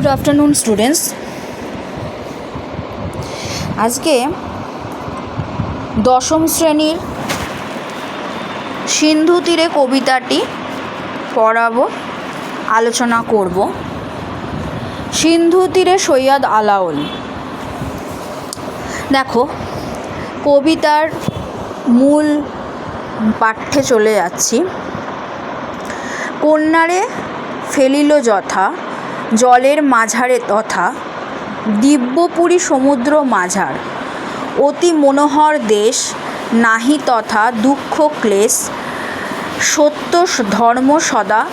Good afternoon students আজকে দশম শ্রেণির সিন্ধু তীরে কবিতাটি পড়াবো, আলোচনা করব। সিন্ধু তীরে সৈয়দ আলাউল। দেখো, কবিতার মূল পাঠ্যে চলে যাচ্ছি। কন্যারে ফেলিল যথা জলের মাঝারে তথা দিব্যপুরী সমুদ্র মাঝার। অতি মনোহর দেশ, নাহি তথা দুঃখ ক্লেশ সত্য ধর্ম সদা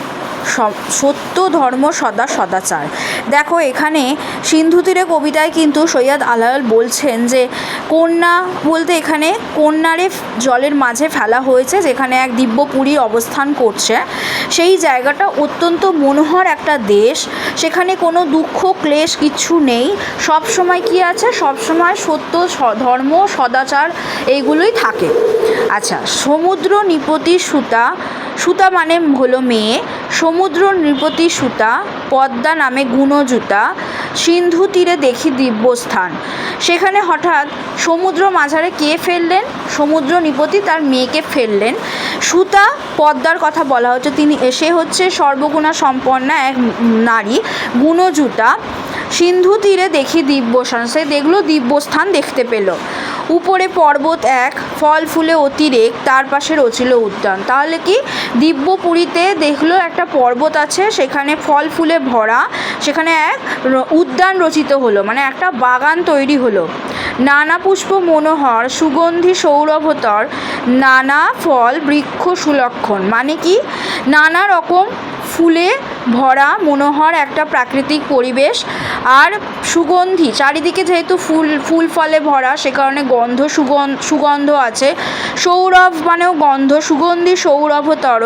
সত্য ধর্ম সদা সদাচার। দেখো, এখানে সিন্ধু তীরে কবিতায় কিন্তু সৈয়দ আলাল বলছেন যে, কন্যা বলতে এখানে কন্যারে জলের মাঝে ফেলা হয়েছে, যেখানে এক দিব্যপুরী অবস্থান করছে। সেই জায়গাটা অত্যন্ত মনোহর একটা দেশ, সেখানে কোনো দুঃখ, ক্লেশ কিচ্ছু নেই। সব সময় কি আছে? সব সময় সত্য ধর্ম, সদাচার এইগুলোই থাকে। আচ্ছা সমুদ্র নিপতি সুতা সুতা মানে হলো মেয়ে। সমুদ্র নৃপতি সুতা, পদ্মা নামে গুণজুতা সিন্ধু তীরে দেখি দিব্যস্থান। সেখানে হঠাৎ সমুদ্র মাঝারে কে ফেললেন? সমুদ্র নিপতি তার মেয়েকে ফেললেন। সুতা, পদ্মার কথা বলা হচ্ছে। তিনি, সে হচ্ছে সর্বগুণা সম্পন্না এক নারী গুণজুতা সিন্ধু তীরে দেখি দিব্যস্থান সে দেখল দিব্যস্থান দেখতে পেল। উপরে পর্বত এক, ফল ফুলে অতিরেক, তার পাশে রচিল উদ্যান। তাহলে কি দিব্যপুরীতে দেখল একটা পর্বত আছে, সেখানে ফল ফুলে ভরা, সেখানে এক উদ্যান রচিত হলো মানে একটা বাগান তৈরি হলো। নানা পুষ্প মনোহর, সুগন্ধি সৌরভতর, নানা ফল বৃক্ষ সুলক্ষণ মানে কি নানা রকম ফুলে ভরা মনোহর একটা প্রাকৃতিক পরিবেশ আর সুগন্ধি। চারিদিকে যেহেতু ফুল ফুল ফলে ভরা, সে কারণে গন্ধ সুগন্ধ সুগন্ধ আছে। সৌরভ মানেও গন্ধ, সুগন্ধি সৌরভতর।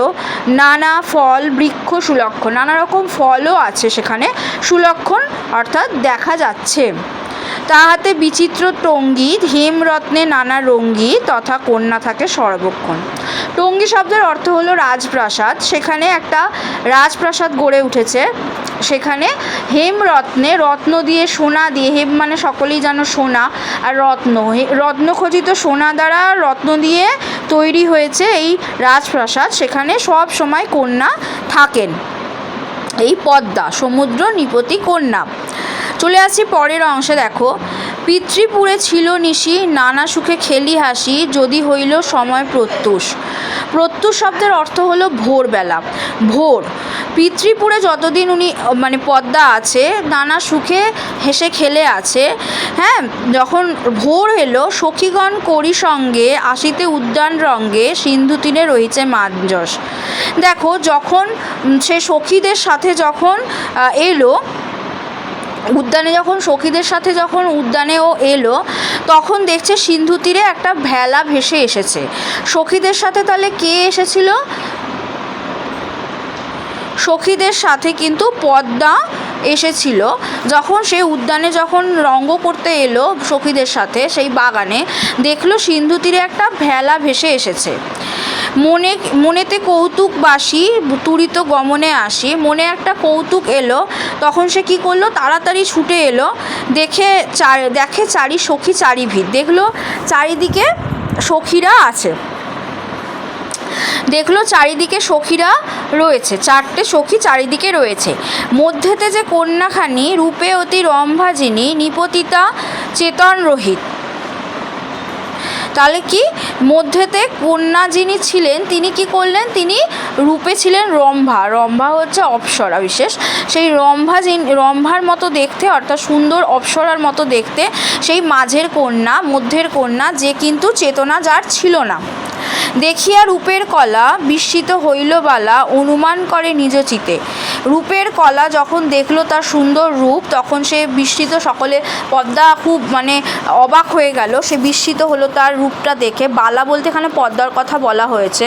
নানা ফল, বৃক্ষ সুলক্ষণ, নানা রকম ফলও আছে সেখানে সুলক্ষণ অর্থাৎ দেখা যাচ্ছে। তাহাতে বিচিত্র টঙ্গী, হেমরত্নে নানা রঙ্গী তথা কন্যা থাকে সর্বক্ষণ। টঙ্গী শব্দের অর্থ হলো রাজপ্রাসাদ। সেখানে একটা রাজপ্রাসাদ গড়ে উঠেছে। সেখানে হেমরত্নে রত্ন দিয়ে সোনা দিয়ে, হেম মানে সকলেই জানো সোনা আর রত্ন। হে- রত্নখচিত সোনা দ্বারা রত্ন দিয়ে তৈরি হয়েছে এই রাজপ্রাসাদ। সেখানে সব সময় কন্যা থাকেন। এই পদ্মা, সমুদ্র, নিপতি, কন্যা। চলে আসছি পরের অংশে, দেখো। পিতৃপুরে ছিল নিশি, নানা সুখে খেলি হাসি, যদি হইল সময় প্রত্যুষ। প্রত্যুষ শব্দের অর্থ হলো ভোরবেলা। ভোর। পিতৃপুরে যতদিন উনি মানে পদ্মা আছে, নানা সুখে হেসে খেলে আছে হ্যাঁ যখন ভোর এলো, সখীগণ করি সঙ্গে, আসিতে উদ্যান রঙ্গে, সিন্ধু তীরে রয়েছে মাঞ্জস। দেখো, যখন সে সখীদের সাথে যখন এলো উদ্যানে যখন সখীদের সাথে যখন উদ্যানে ও এলো, তখন দেখছে সিন্ধু তীরে একটা ভেলা ভেসে এসেছে। সখীদের সাথে তাহলে কে এসেছিল? সখীদের সাথে কিন্তু পদ্মা এসেছিল, যখন সে উদ্যানে যখন রঙ্গ করতে এলো সখীদের সাথে সেই বাগানে, দেখল সিন্ধু তীরে একটা ভেলা ভেসে এসেছে। মনে, মনেতে কৌতুক বাসি তুরিত গমনে আসি, মনে একটা কৌতুক এলো, তখন সে কি করল, তাড়াতাড়ি ছুটে এলো, দেখে চার, দেখে চারি সখী চারি ভিড় দেখল চারিদিকে সখীরা আছে। দেখল চারিদিকে সখীরা রয়েছে, চারটে সখী চারিদিকে রয়েছে। মধ্যেতে যে কন্যাখানি, রূপে অতি রম্ভাজিনী, নিপতিতা চেতন রহিত তাহলে কি? মধ্যেতে কন্যা যিনি ছিলেন, তিনি কি করলেন? তিনি রূপে ছিলেন রম্ভা। রম্ভা হচ্ছে অপ্সরা বিশেষ। সেই রম্ভা যিনি রম্ভার মতো দেখতে, অর্থাৎ সুন্দর অপ্সরার মতো দেখতে, সেই মাঝের কন্যা, মধ্যের কন্যা, যে কিন্তু চেতনা যার ছিল না। দেখিয়া রূপের কলা বিস্মিত হইল বালা, অনুমান করে নিজ চিতে। রূপের কলা যখন দেখল তার সুন্দর রূপ, তখন সে বিস্মিত, সকলে পদ্মা খুব মানে অবাক হয়ে গেল। সে বিস্মিত হলো তার রূপটা দেখে। বালা বলতে এখানে পদ্মার কথা বলা হয়েছে।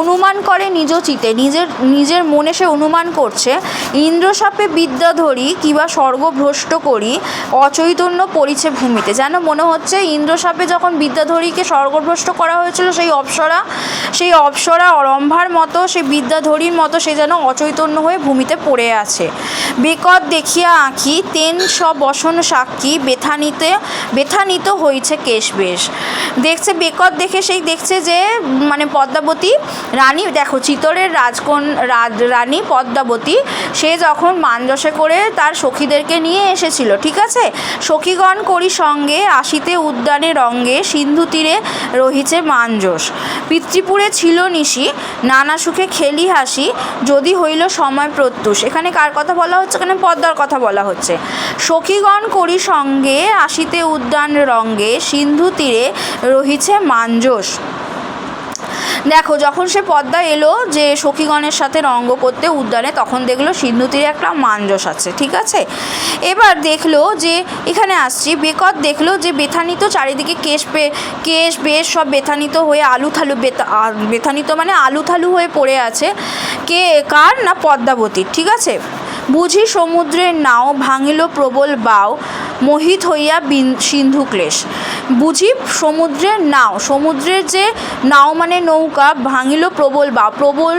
অনুমান করে নিজ চিতে। নিজের নিজের মনে সে অনুমান করছে, ইন্দ্রসাপে বিদ্যা ধরি, কিবা স্বর্গভ্রষ্ট করি, অচৈতন্য পরিছে ভূমিতে। যেন মনে হচ্ছে, ইন্দ্রসাপে যখন বিদ্যাধরীকে স্বর্গভ্রষ্ট করা হয়েছিল, সেই অপস অপ্সরা। সেই অপ্সরা রম্ভার মতো, সেই বিদ্যাধরীর মতো সে যেন অচৈতন্য হয়ে ভূমিতে পড়ে আছে। বেকত দেখিয়া আঁকি তেন সব বসন সাক্ষী বেথানিতে বেথানিত হয়েছে কেশ বেশ দেখছে বেকত দেখে সেই দেখছে যে মানে পদ্মাবতী রানী, দেখো চিতরের রাজকন রাজ, রানী পদ্মাবতী, সে যখন মানযশে করে তার সখীদেরকে নিয়ে এসেছিল, ঠিক আছে? সখীগণ করি সঙ্গে, আসিতে উদ্যানে রঙ্গে, সিন্ধু তীরে রহিছে মানযশ পিতৃপুরে ছিল নিশি, নানা সুখে খেলি হাসি, যদি হইল সময় প্রত্যুষ। এখানে কার কথা বলা হচ্ছে? এখানে পদ্মার কথা বলা হচ্ছে। সখীগণ করি সঙ্গে, আসিতে উদ্যান রঙ্গে, সিন্ধু তীরে রহিছে মানযশ দেখো, যখন সে পদ্মা এলো যে সখীগণের সাথে রঙ্গ করতে উদ্যানে, তখন দেখল সিন্ধু তীরে একটা মানজস আছে, ঠিক আছে? এবার দেখল যে, এখানে আসছি, বেকত দেখল যে বেথানিত চারিদিকে কেশ পে, কেশ, বেশ সব বেথানিত হয়ে আলু থালু বেথানিত মানে আলু থালু হয়ে পড়ে আছে, কে, কার না পদ্মাবতীর ঠিক আছে? বুঝি সমুদ্রের নাও ভাঙিল প্রবল বাও, মোহিত হইয়া সিন্ধু ক্লেশ। বুঝি সমুদ্রের নাও, সমুদ্রের যে নাও মানে নৌকা ভাঙিল প্রবল বা প্রবল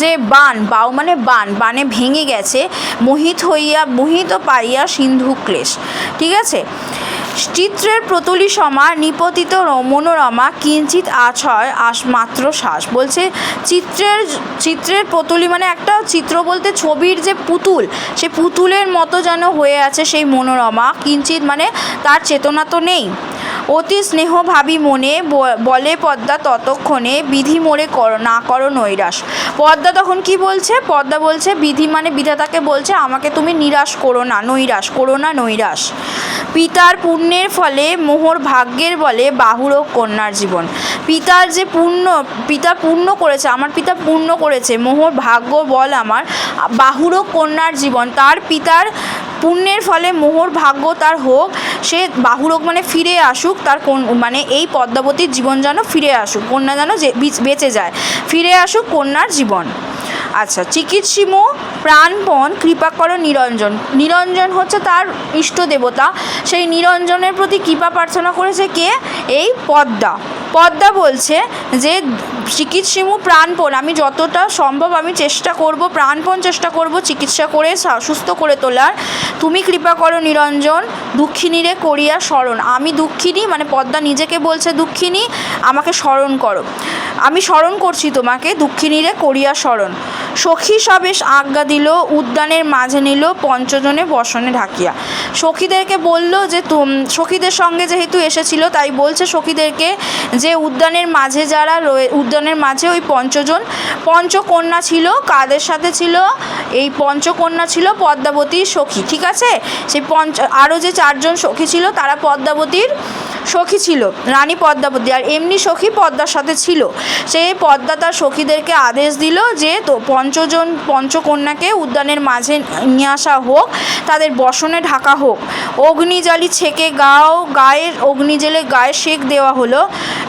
যে বান বাও মানে বান, বানে ভেঙে গেছে, মোহিত হইয়া, মোহিত পাইয়া সিন্ধু ক্লেশ, ঠিক আছে? চিত্রের প্রতুলি সমা নিপতিত মনোরমা কিঞ্চিত আছয় আস মাত্র শ্বাস, বলছে চিত্রের চিত্রের প্রতুলি মানে একটা চিত্র বলতে ছবির যে পুতুল, সে পুতুলের মতো যেন হয়ে আছে সেই মনোরমা কিঞ্চিত মানে তার চেতনা তো নেই। অতি স্নেহ ভাবি মনে বলে পদ্মা ততক্ষণে, বিধি মোড়ে কর, না করো নৈরাশ। পদ্মা তখন কি বলছে? পদ্মা বলছে, বিধি মানে বিধাতাকে বলছে, আমাকে তুমি নিরাশ করো না, নৈরাশ, করো না নৈরাশ। পিতার পুণ্যের ফলে মোহর ভাগ্যের বলে বাহুরক কন্যার জীবন। পিতার যে পুণ্য, পিতা পূর্ণ করেছে, আমার পিতা পূর্ণ করেছে, মোহর ভাগ্য বল আমার বাহুরক কন্যার জীবন। তার পিতার পুণ্যের ফলে মোহর ভাগ্য তার হোক, সে বাহুরোগ মানে ফিরে আসুক, তার কোন মানে এই পদ্মাবতীর জীবন যেন ফিরে আসুক, কন্যা যেন বেঁচে যায়। ফিরে আসুক কন্যার জীবন। আচ্ছা চিকিৎসিমো প্রাণপণ কৃপা করো নিরঞ্জন। নিরঞ্জন হচ্ছে তার ইষ্ট দেবতা। সেই নিরঞ্জনের প্রতি কৃপা প্রার্থনা করেছে কে? এই পদ্মা। পদ্মা বলছে যে চিকিৎসিমু প্রাণপণ। আমি যতটা সম্ভব আমি চেষ্টা করব, প্রাণপণ চেষ্টা করব চিকিৎসা করে সুস্থ করে তোলার। তুমি কৃপা করো নিরঞ্জন দুঃখিনীরে করিয়া স্মরণ। আমি দুঃখিনী মানে পদ্মা নিজেকে বলছে দুঃখিনী, আমাকে স্মরণ করো। আমি স্মরণ করছি তোমাকে দুঃখিনীরে করিয়া স্মরণ। সখী সবেশ আজ্ঞা দিল, উদ্যানের মাঝে নিল, পঞ্চজনে বসনে ঢাকিয়া। সখীদেরকে বলল যে তুম, সখীদের সঙ্গে যেহেতু এসেছিল, তাই বলছে সখীদেরকে যে উদ্যানের মাঝে যারা রয়ে উদ্যানের মাঝে ওই পঞ্চজন। পঞ্চকন্যা ছিল, কাদের সাথে ছিল? এই পঞ্চকন্যা ছিল পদ্মাবতীর সখী, ঠিক আছে? সেই পঞ্চ আরও যে চারজন সখী ছিল, তারা পদ্মাবতীর সখী ছিল, রানী পদ্মাবতী, আর এমনি সখী পদ্মার সাথে ছিল। সে পদ্মা তার সখীদেরকে আদেশ দিল যে, তো পঞ্চজন, পঞ্চকন্যাকে উদ্যানের মাঝে নিয়ে আসা হোক, তাদের বসনে ঢাকা হোক। অগ্নিজালি ছেকে গাও, গায়ের অগ্নি জেলে গায়ে শেক দেওয়া হলো।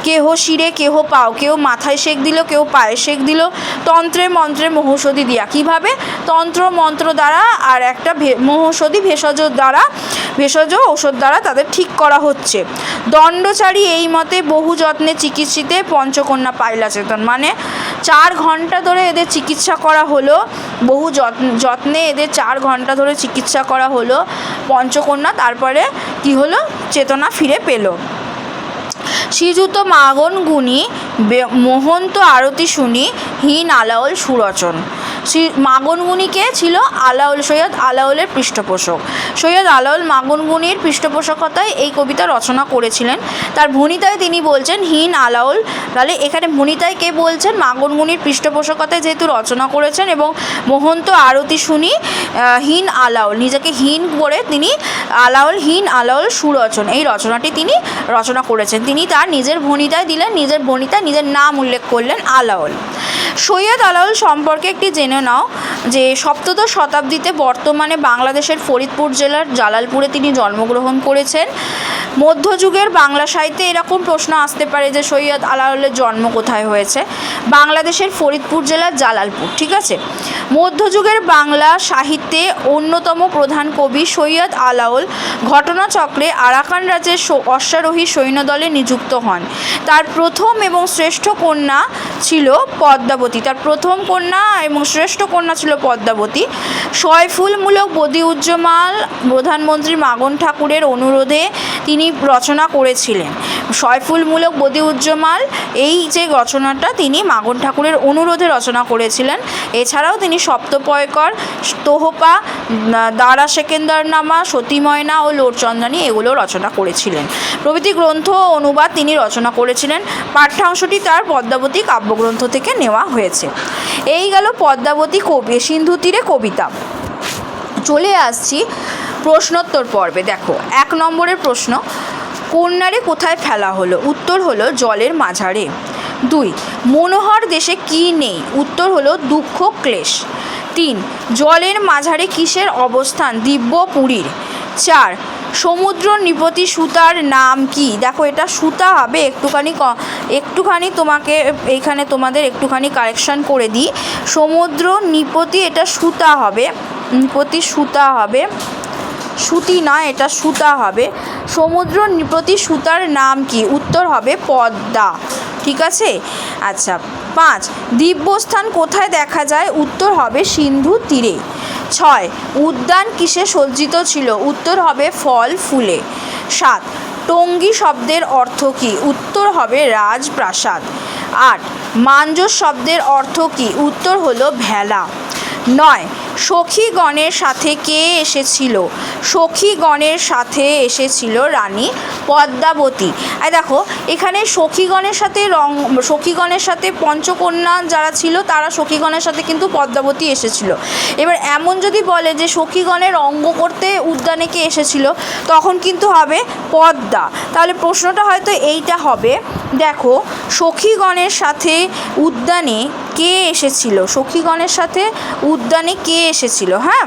কেহ শিরে, কেহ পাও কেউ মাথায় শেক দিল কেউ পায়ে শেক দিল। তন্ত্রে মন্ত্রে মহৌষধি দিয়া। কীভাবে? তন্ত্র, মন্ত্র দ্বারা আর একটা মহৌষধি ভেষজ দ্বারা, ভেষজ ঔষধ দ্বারা তাদের ঠিক করা হচ্ছে। দণ্ডচারী এই মতে বহু যত্নে চিকিৎসিতে পঞ্চকন্যা পাইলা চেতন মানে চার ঘণ্টা ধরে এদের চিকিৎসা করা হলো, বহু যত্ন এদের চার ঘণ্টা ধরে চিকিৎসা করা হলো পঞ্চকন্যা, তারপরে কি হলো? চেতনা ফিরে পেল। শ্রীযুত মাগন গুণী মোহন্ত আরতি শুনি হীন আলাওল সুরচন। শ্রী মাগন গুণীকে ছিল আলাউল, সৈয়দ আলাউলের পৃষ্ঠপোষক। সৈয়দ আলাউল মাগন গুণীর পৃষ্ঠপোষকতায় এই কবিতা রচনা করেছিলেন। তার ভণিতায় তিনি বলছেন, হীন আলাউল। তাহলে এখানে ভণিতায় কে বলছেন? মাগন গুণীর পৃষ্ঠপোষকতায় যেহেতু রচনা করেছেন এবং মহন্ত আরতি শুনি হীন আলাউল। নিজেকে হীন করে তিনি আলাউল, হীন আলাউল সুরচন, এই রচনাটি তিনি রচনা করেছেন। তিনি তার নিজের ভণিতায় দিলেন, নিজের ভণিতায় নিজের নাম উল্লেখ করলেন আলাউল। সৈয়দ আলাউল সম্পর্কে একটি জেনে নাও যে সপ্তদশ শতাব্দীতে বর্তমানে বাংলাদেশের ফরিদপুর জেলার জালালপুরে তিনি জন্মগ্রহণ করেছেন। মধ্যযুগের বাংলা সাহিত্যে এরকম প্রশ্ন আসতে পারে যে সৈয়দ আলাউলের জন্ম কোথায় হয়েছে। বাংলাদেশের ফরিদপুর জেলার জালালপুর, ঠিক আছে? মধ্যযুগের বাংলা সাহিত্যে অন্যতম প্রধান কবি সৈয়দ আলাউল ঘটনাচক্রে আরাকান রাজ্যের অশ্বারোহী সৈন্যদলে নিযুক্ত হন। তার প্রথম এবং শ্রেষ্ঠ কন্যা ছিল পদ্মাবতী। তার প্রথম কন্যা এবং শ্রেষ্ঠ কন্যা ছিল পদ্মাবতী। সয়ফুলমূলক বদি উজ্জ্বমাল প্রধানমন্ত্রী মাগন ঠাকুরের অনুরোধে তিনি রচনা করেছিলেন। সয়ফুলমূলক বদি উজ্জ্বমাল এই যে রচনাটা তিনি মাগন ঠাকুরের অনুরোধে রচনা করেছিলেন। এছাড়াও তিনি সপ্তপয়কর, তোহপা দারা সেকেন্দারনামা সতীময়না ও লোরচন্দ্রানী এগুলো রচনা করেছিলেন। প্রভৃতি গ্রন্থ অনুবাদ তিনি রচনা করেছিলেন। পাঠ্যাংশটি তার পদ্মাবতী কাব্যগ্রন্থ থেকে নেওয়া হয়েছে। এই গেল পদ্মাবতী কবি, সিন্ধু তীরে কবিতা। চলে আসছি প্রশ্নোত্তর পর্বে, দেখো, এক নম্বরের প্রশ্ন কন্যারে কোথায় ফেলা হলো? উত্তর হলো জলের মাঝারে। দুই, মনোহর দেশে কি নেই? উত্তর হলো দুঃখ, ক্লেশ। তিন, জলের মাঝারে কিসের অবস্থান? দিব্য পুরীর। চার, সমুদ্র নিপতি সুতার নাম কি? দেখো, এটা সুতা হবে, একটুখানি ক- একটুখানি তোমাকে এইখানে তোমাদের একটুখানি কারেকশন করে দিই। সমুদ্র নিপতি এটা সুতা হবে, নিপতি সুতা হবে। সুতি না, এটা সুতা হবে। সমুদ্র নিপতি সুতার নাম কি? উত্তর হবে পদ্মা। ঠিক আছে? আচ্ছা পাঁচ, দিব্যস্থান কোথায় দেখা যায়? উত্তর হবে সিন্ধু তীরে। ছয়, উদ্যান কিসে সজ্জিত ছিল? উত্তর হবে ফল, ফুলে। সাত, টঙ্গী শব্দের অর্থ কী? উত্তর হবে রাজপ্রাসাদ। আট মাঞ্জস শব্দের অর্থ কী? উত্তর হলো ভেলা। নয় সখীগণের সাথে কে এসেছিল? সখীগণের সাথে এসেছিল রানী পদ্মাবতী। আর দেখো, এখানে সখীগণের সাথে রং, সখীগণের সাথে পঞ্চকন্যা যারা ছিল, তারা সখীগণের সাথে কিন্তু পদ্মাবতী এসেছিল। এবার এমন যদি বলে যে সখীগণের অঙ্গ করতে উদ্যানে কে এসেছিল, তখন কিন্তু হবে পদ্মা। তাহলে প্রশ্নটা হয়তো এইটা হবে, দেখো, সখীগণের সাথে উদ্যানে কে এসেছিল? সখীগণের সাথে উদ্যানে কে এসেছিল? হ্যাঁ?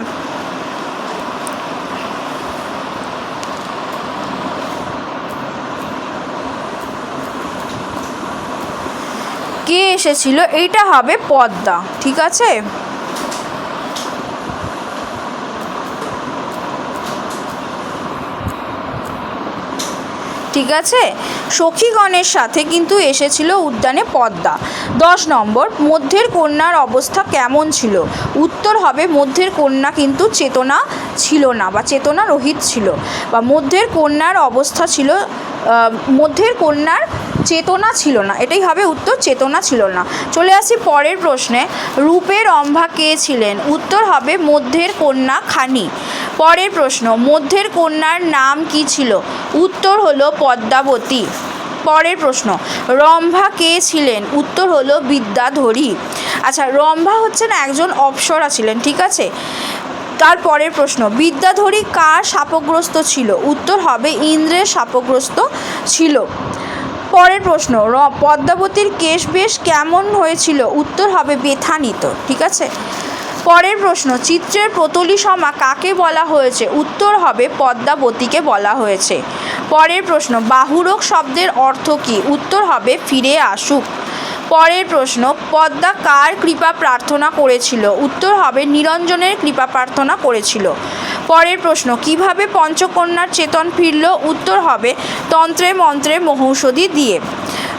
কে এসেছিল? এইটা হবে পদ্মা, ঠিক আছে? ঠিক আছে? সখীগণের সাথে কিন্তু এসেছিল উদ্যানে পদ্মা। দশ নম্বর, মধ্যের কন্যার অবস্থা কেমন ছিল? উত্তর হবে, মধ্যের কন্যা কিন্তু চেতনা ছিল না বা চেতনা রহিত ছিল। বা মধ্যের কন্যার অবস্থা ছিল মধ্যের কন্যার চেতনা ছিল না, এটাই হবে উত্তর, চেতনা ছিল না। চলে আসি পরের প্রশ্নে। রূপের রম্ভা কে ছিলেন? উত্তর হবে মধ্যের কন্যা খানি। পরের প্রশ্ন, মধ্যের কন্যার নাম কি ছিল? উত্তর হলো পদ্মাবতী। পরের প্রশ্ন, রম্ভা কে ছিলেন? উত্তর হলো বিদ্যাধরী। আচ্ছা রম্ভা হচ্ছেন একজন অপ্সরা ছিলেন, ঠিক আছে? তার পরের প্রশ্ন, বিদ্যাধরী কার শাপগ্রস্ত ছিল? উত্তর হবে ইন্দ্রের শাপগ্রস্ত ছিল। পরের প্রশ্ন, র, পদ্মাবতীর কেশ বেশ কেমন হয়েছিল? উত্তর হবে বেথানিত, ঠিক আছে? পরের প্রশ্ন, চিত্রের প্রতলি সমা কাকে বলা হয়েছে? উত্তর হবে পদ্মাবতীকে বলা হয়েছে। পরের প্রশ্ন বাহুরক শব্দের অর্থ কী? উত্তর হবে ফিরে আসুক। পরের প্রশ্ন, পদ্মা কার কৃপা প্রার্থনা করেছিল? উত্তর হবে, নিরঞ্জনের কৃপা প্রার্থনা করেছিল। পরের প্রশ্ন, কীভাবে পঞ্চকন্যার চেতন ফিরল? উত্তর হবে, তন্ত্রে মন্ত্রে মহৌষধি দিয়ে।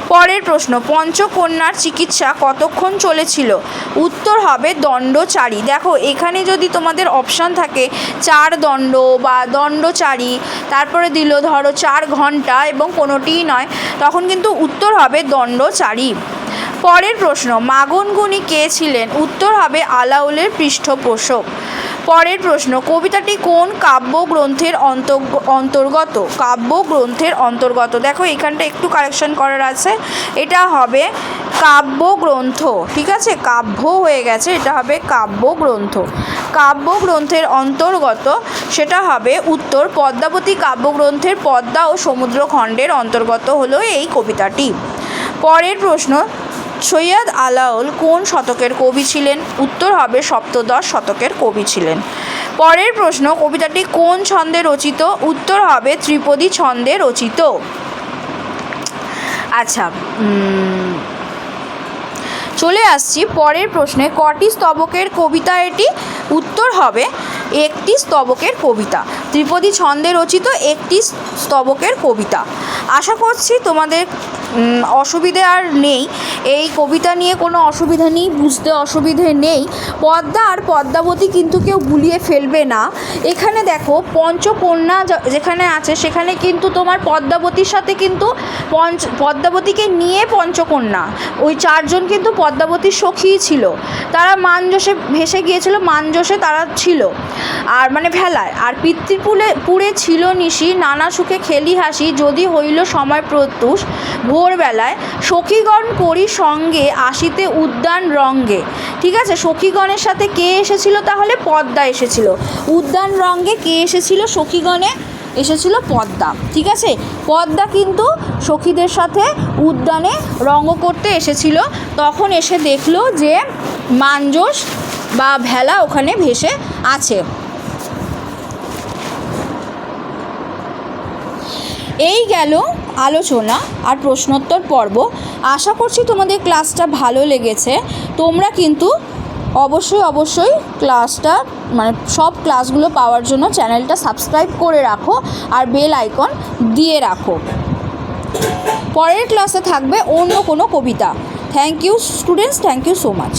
পরের প্রশ্ন, পঞ্চকন্যার চিকিৎসা কতক্ষণ চলেছিল? উত্তর হবে, দণ্ডচারী। দেখো, এখানে যদি তোমাদের অপশান থাকে, চার দণ্ড বা দণ্ডচারী, তারপরে দিল, ধরো, চার ঘণ্টা এবং কোনোটিই নয়, তখন কিন্তু উত্তর হবে, দণ্ডচারী। পরের প্রশ্ন মাগনগুনি কে ছিলেন? উত্তর হবে আলাউলের পৃষ্ঠপোষক। পরের প্রশ্ন, কবিতাটি কোন কাব্যগ্রন্থের অন্তর্গ- অন্তর্গত? কাব্যগ্রন্থের অন্তর্গত। দেখো, এখানটা একটু কারেকশন করার আছে। এটা হবে কাব্যগ্রন্থ, ঠিক আছে? কাব্য হয়ে গেছে, এটা হবে কাব্যগ্রন্থ। কাব্যগ্রন্থের অন্তর্গত, সেটা হবে উত্তর, পদ্মাবতী কাব্যগ্রন্থের পদ্মা ও সমুদ্রখণ্ডের অন্তর্গত হলো এই কবিতাটি। পরের প্রশ্ন সৈয়দ আলাউল কোন শতকের কবি ছিলেন? উত্তর হবে সপ্তদশ শতকের কবি ছিলেন। পরের প্রশ্ন, কবিতাটি কোন ছন্দে রচিত? উত্তর হবে ত্রিপদী ছন্দে রচিত। আচ্ছা চলে আসছি পরের প্রশ্নে। কটি স্তবকের কবিতা এটি? উত্তর হবে একটি স্তবকের কবিতা। ত্রিপদী ছন্দে রচিত একটি স্তবকের কবিতা। আশা করছি তোমাদের অসুবিধে আর নেই। এই কবিতা নিয়ে কোনো অসুবিধা নেই, বুঝতে অসুবিধে নেই। পদ্মা আর পদ্মাবতী কিন্তু কেউ গুলিয়ে ফেলবে না। এখানে দেখো, পঞ্চকন্যা যেখানে আছে, সেখানে কিন্তু তোমার পদ্মাবতীর সাথে কিন্তু পঞ্চ, পদ্মাবতীকে নিয়ে পঞ্চকন্যা। ওই চারজন কিন্তু পদ্মাবতীর সখীই ছিল। তারা মানজোসে ভেসে গিয়েছিল মানজোসে তারা ছিল। আর মানে ভেলায়। আর পিতৃপুলে পুরে ছিল নিশি, নানা সুখে খেলি হাসি, যদি হইল সময় প্রত্যুষ। ভোরবেলায় সখীগণ করি সঙ্গে, আসিতে উদ্যান রঙ্গে। ঠিক আছে, সখীগণের সাথে কে এসেছিল তাহলে? পদ্মা এসেছিল। উদ্যান রঙ্গে কে এসেছিল? সখীগণে এসেছিল পদ্মা। ঠিক আছে? পদ্মা কিন্তু সখীদের সাথে উদ্যানে রঙ্গ করতে এসেছিল। তখন এসে দেখল যে মানজোস বা ভেলা ওখানে ভেসে আছে। এই গেল আলোচনা আর প্রশ্নোত্তর পর্ব। আশা করছি তোমাদের ক্লাসটা ভালো লেগেছে। তোমরা কিন্তু অবশ্যই অবশ্যই ক্লাসটা মানে সব ক্লাসগুলো পাওয়ার জন্য চ্যানেলটা সাবস্ক্রাইব করে রাখো আর বেল আইকন দিয়ে রাখো। পরের ক্লাসে থাকবে অন্য কোনো কবিতা। Thank you students thank you so much